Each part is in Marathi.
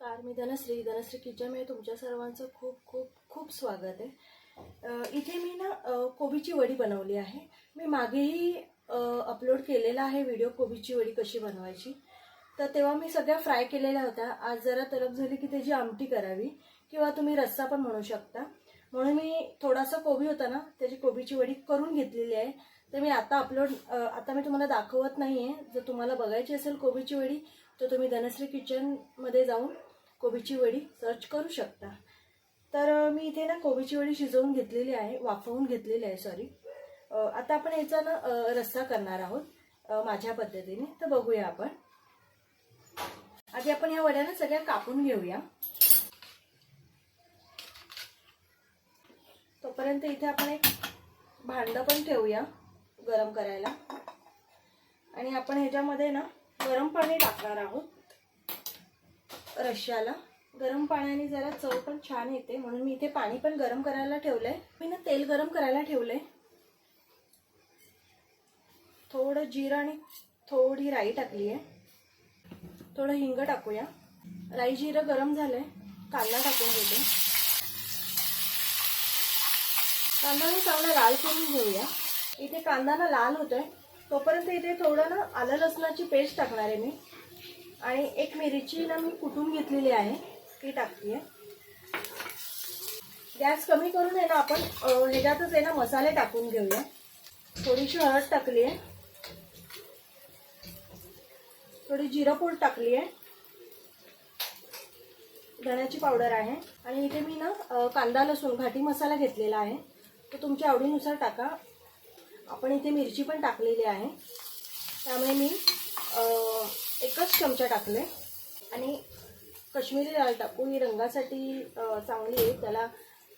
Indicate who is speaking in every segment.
Speaker 1: नमस्कार मी धनश्री. धनश्री किचनमध्ये तुमच्या सर्वांचं खूप खूप खूप स्वागत आहे. इथे मी ना कोबीची वडी बनवली आहे. मी मागेही अपलोड केलेला आहे व्हिडिओ कोबीची वडी कशी बनवायची. तर तेव्हा मी सगळ्या फ्राय केलेल्या होत्या. आज जरा तलप झाली की त्याची आमटी करावी किंवा तुम्ही रस्सा पण म्हणू शकता. म्हणून मी थोडासा कोबी होता ना त्याची कोबीची वडी करून घेतलेली आहे. तर मी आता अपलोड आता मी तुम्हाला दाखवत नाही आहे जर तुम्हाला बघायची असेल कोबीची वडी तर तुम्ही धनश्री किचनमध्ये जाऊन कोबीची वडी सर्च करू शकता. तर मी इथे ना कोबीची वडी शिजवून घेतलेली आहे वाफवून घेतलेली आहे सॉरी आता आपण याचा ना रस्सा करणार आहोत माझ्या पद्धतीने. तर बघूया आपण. आधी आपण ह्या वड्याना सगळ्या कापून घेऊया. तोपर्यंत इथे आपण एक भांडं पण ठेवूया गरम करायला. आणि आपण ह्याच्यामध्ये ना गरम पाणी टाकणार आहोत. रश्श्याला गरम पाण्याने जरा चव पण छान येते. म्हणून मी इथे पाणी पण गरम करायला ठेवलंय. मी ना तेल गरम करायला ठेवलंय. थोडं जिरं आणि थोडी राई टाकली आहे थोडं हिंग टाकूया. राई जिरं गरम झालंय. कांदा टाकून घेते. कांदा मी चांगला लाल करून घेऊया. इथे कांदा ना लाल होतोय. तोपर्यंत इथे थोडं ना आलं लसणाची पेस्ट टाकणार आहे मी. आणि एक मिरची ना मी कुटून घेतलेली आहे. ती टाकते गॅस कमी करून आहे ना आपण ह्याच्यातच आहे ना मसाले टाकून घेऊया. थोडीशी हळद टाकली आहे थोडी जिरपूड टाकली आहे धण्याची पावडर आहे. आणि इथे मी ना कांदा लसूण घाटी मसाला घेतलेला आहे. तो तुमच्या आवडीनुसार टाका. आपण इथे मिरची पण टाकलेली आहे. त्यामुळे मी एकच चमचा टाकले आणि कश्मीरी लाल टाकू ही रंगासाठी चांगली आहे. त्याला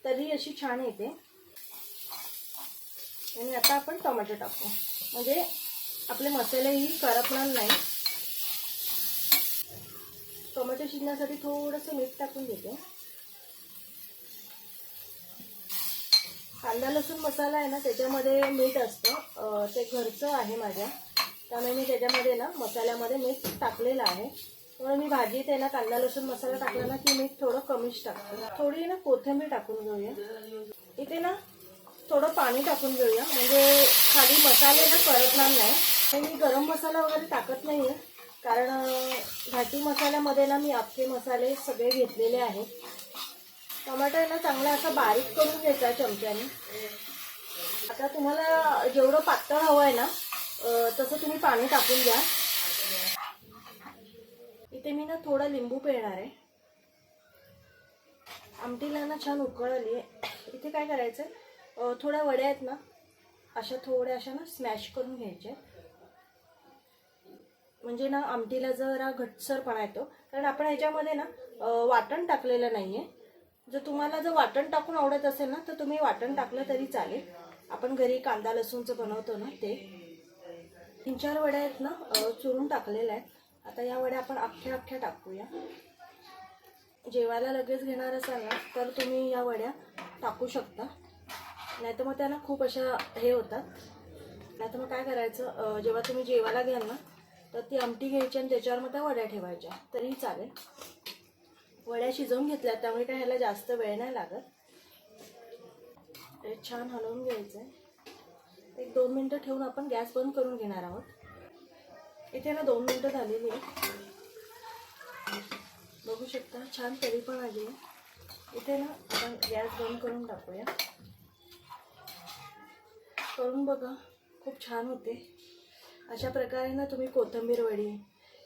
Speaker 1: तरी अशी छान येते. आणि आता आपण टोमॅटो टाकू. म्हणजे आपले मसालेही करपणार नाही. टोमॅटो शिजण्यासाठी थोडंसं मीठ टाकून देते कांदा लसूण मसाला आहे ना त्याच्यामध्ये मीठ असतं. ते घरचं आहे माझ्या. त्यामुळे मी त्याच्यामध्ये ना मसाल्यामध्ये मीठ टाकलेलं आहे. म्हणून मी भाजीत आहे ना कांदा लसूण मसाला टाकला ना की मीठ थोडं कमीच टाकतो. थोडी ना कोथिंबीर टाकून घेऊया. इथे ना थोडं पाणी टाकून घेऊया. म्हणजे खाली मसाले ना करतणार नाही. आणि मी गरम मसाला वगैरे टाकत नाही आहे कारण घाटी मसाल्यामध्ये ना मी अख्खे मसाले सगळे घेतलेले आहेत. टमाटर आहे ना चांगला असा बारीक करून घ्यायचा चमच्याने. आता तुम्हाला जेवढं पातळ हवं आहे ना तसं तुम्ही पाणी टाकून घ्या. इथे मी ना थोडा लिंबू पिळणार आहे. आमटीला ना छान उकळ आली आहे इथे काय करायचं थोड्या वड्या आहेत ना अशा थोड्या अशा ना स्मॅश करून घ्यायच्या म्हणजे ना आमटीला जरा घटसरपणा येतो. कारण आपण ह्याच्यामध्ये ना वाटण टाकलेलं नाही आहे जर तुम्हाला जर वाटण टाकून आवडत असेल ना तर तुम्ही वाटण टाकलं तरी चालेल. आपण घरी कांदा लसूणचं बनवतो ना ते. तीन चार वड्या आहेत ना चुरून टाकलेल्या आहेत. आता या वड्या आपण अख्ख्या अख्ख्या टाकूया. जेवायला लगेच घेणार असाल ना तर तुम्ही या वड्या टाकू शकता. नाही तर मग त्यांना खूप अशा हे होतात. नाही तर मग काय करायचं जेव्हा तुम्ही जेवायला घ्याल ना तर ती आमटी घ्यायची आणि त्याच्यावर मग त्या वड्या ठेवायच्या. तरीही चालेल. वड्या शिजवून घेतल्या त्यामुळे काय ह्याला जास्त वेळ नाही लागत. ते छान हलवून घ्यायचं आहे एक दोन मिनटं ठेवून आपण गॅस बंद करून घेणार आहोत. इथे ना दोन मिनटं झालेली आहे बघू शकता छान तरी पण आली आहे. इथे ना आपण गॅस बंद करून टाकूया. करून बघा खूप छान होते. अशा प्रकारे ना तुम्ही कोथिंबीर वडी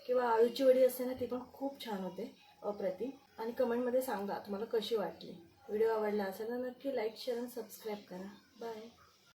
Speaker 1: किंवा आळूची वडी असते ना ती पण खूप छान होते अप्रतिम. आणि कमेंटमध्ये सांगा तुम्हाला कशी वाटली. व्हिडिओ आवडला असेल ना नक्की लाईक शेअर आणि सबस्क्राईब करा. बाय.